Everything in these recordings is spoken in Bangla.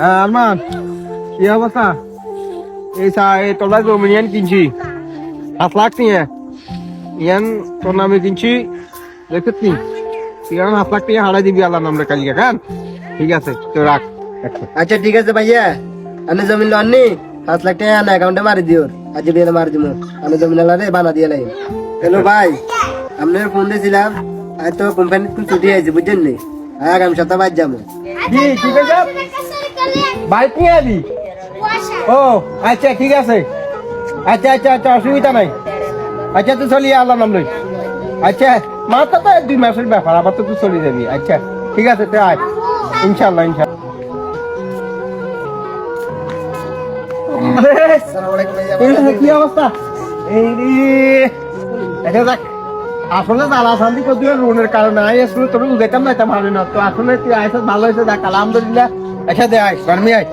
হ্যাঁ আরমান কি অবস্থা? এই সা এই তোলা জমি ইয়ান কিনছি। সাত লাখ নিয়ে। ইয়ান তোর নামে কিনছি। দেখছিস নি? এখন সাত লাখ টাকা হারাই দিবি আল্লাহ নামরে কালকে খান ঠিক আছে তো রাখ। আচ্ছা আচ্ছা ঠিক আছে ভাইয়া। আমি জমিন লননি পাঁচ লাখ টাকা না অ্যাকাউন্টে মারি দিও। আজ বিয়ে মারি দিব। আমি জমিন লারে বানা দিয়ে লাই। হ্যালো ভাই। আপনার ফোন দিয়েছিলাম। আজ তো কোম্পানি ছুটি হয়েছে বুঝছেন নি? আগামী সপ্তাহ বাদ যাব। কি ঠিক আছে? বাইক নিয়ে আবি ও আচ্ছা ঠিক আছে আচ্ছা আচ্ছা আচ্ছা অসুবিধা নাই আচ্ছা তুই চলি আল্লাহ নাম লই আচ্ছা মাত্র তো দুই মাসের ব্যাপার আবার তো তুই চলে যাবি আচ্ছা ঠিক আছে তুই আয় ইনশাল্লাহ ইনশাল্লাহ কি অবস্থা এই রে দেখ আসলে জ্বালা শান্তি করতে রুনের কারণে আই আসলে তোর উদাইতাম না এটা না। তো আসলে তুই আইসা ভালো হয়েছে দেখ আলহামদুলিল্লাহ। দে গরমি আয়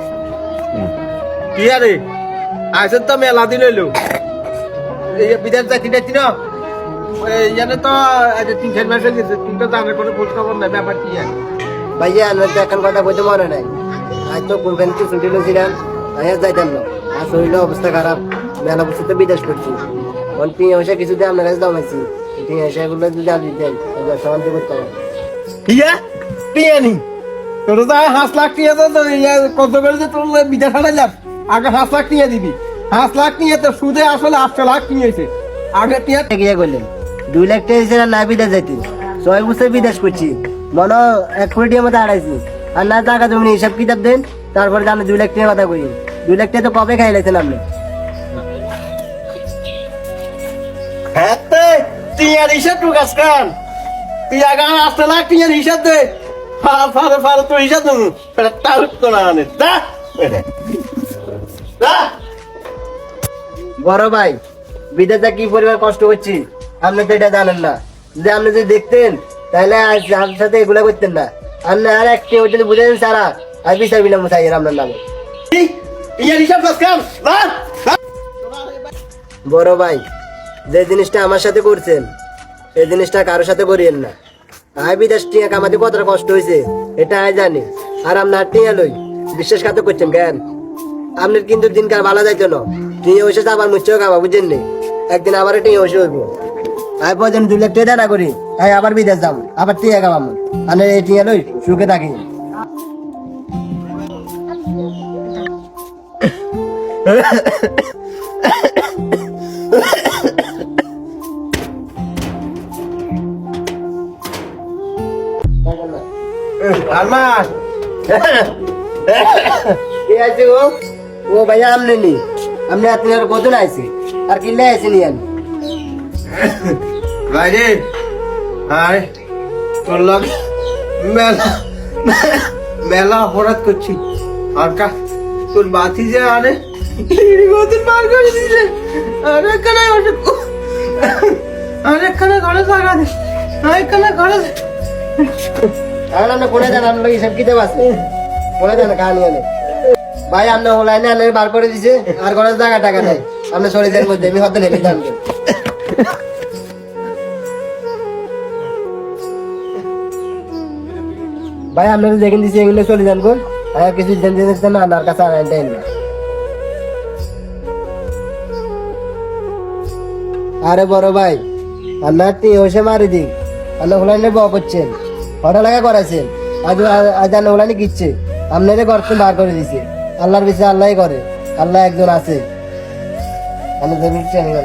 কি আরে আইসা তো মেলা এই বিদেশ যাচ্ছি যাচ্ছি না? ইয়ানে তো আজ তিন চার মাস হয়ে গেছে তিনটা জানার কোনো খোঁজ খবর নাই ব্যাপার কি আর ভাইয়া আমি তো এখন কথা বলতে মনে নাই। আজ তো ছুটি আর যাইতাম না। আর শরীরের অবস্থা খারাপ মেলা বছর তো বিদেশ করছি। পয়সা কিছুতে আপনার কাছে জমাইছি যদি ইয়া টিয়ানি তোর তো হাঁস লাখ টিয়া তো কত করে যে তোর বিদেশ হারাইলাম আগে হাঁস লাখ টিয়া দিবি। হাঁস লাখ নিয়ে তো সুদে আসলে আটশো লাখ নিয়েছে আগে টিয়া গিয়ে করলেন? দুই লাখ না বিদেশ যাইতে? ছয় বছর বিদেশ করছি। মনে এক কোটি মতো আড়াইছি আর না টাকা জমি হিসাব কিতাব দেন তারপরে জানো দুই লাখ টাকা কথা কই। দুই লাখ টাকা তো কবে খাই লাইছেন আপনি? হ্যাঁ? টিয়ার হিসাব টু গাছ খান তুই আগে আটশো লাখ টিয়ার হিসাব দে। ফার ফার তো হিসাব দেবো তার তো না আনে। দা বড় ভাই বিদেশে কি পরিমাণ কষ্ট করছি? আপনি তো এটা জানেন না। যে আপনি যদি দেখতেন তাহলে আপনার সাথে এগুলা করতেন না। আপনি আর একটি ওই যদি বুঝে দেন সারা আর বিচার বিনা মুসাইয়ের আপনার নামে। বড় ভাই যে জিনিসটা আমার সাথে করছেন এই জিনিসটা কারোর সাথে করিয়েন না আয় বিদেশ টিয়া কামাতে কতটা কষ্ট হয়েছে এটা আয় জানি আর আপনার টিয়া লই বিশ্বাস বিশ্বাসঘাতক করছেন কেন আপনার কিন্তু দিনকাল ভালো যাইতো না টিয়া তো আবার মুচ্ছেও খাবা বুঝেন নি একদিন আবার টিয়া হয়েছে হইব আয় পর্যন্ত দুই লাখ টাকা না করি আয় আবার বিদেশ যাব আবার টিয়া খাবাম আর এই টিয়া লই সুখে থাকি আলমান। কে আছে ও ও ভাইয়া আমনে নি। আমনে আপনি আর কত আইছে? আর কিল্লে আছে নি আমি? বাইরে হাই, তোর লগ মেলা মেলা অপরাধ করছি। আর কা, তোর বাতি যে আরে গতির মার করে দিছে আরে কানে আরে কানে ঘরে দে, আরে কানে ঘরে আর কোনে দেন কাহানি ভাই আপনি অনলাইনে আনে বার করে দিছে, আর কোনো জায়গা টাকা নাই। আপনি দেন মধ্যে আমি হতে নেবে ভাই, আপনারা দেখেন দিছি, এগুলো চলে যান কোন আর কিছু জানতে দিচ্ছেন না আমার কাছে আনাই দেন না। আরে বড় ভাই, আপনার তি হোসে মারি দিক আপনি হোলাইনে বক করছেন। লাগা করাইছেন আজ আজ আপনি হোলাইনে গিচ্ছে আপনারে করতে বার করে দিছে। আল্লাহর বিষয়ে আল্লাহই করে। আল্লাহ একজন আছে। আমি চ্যানেল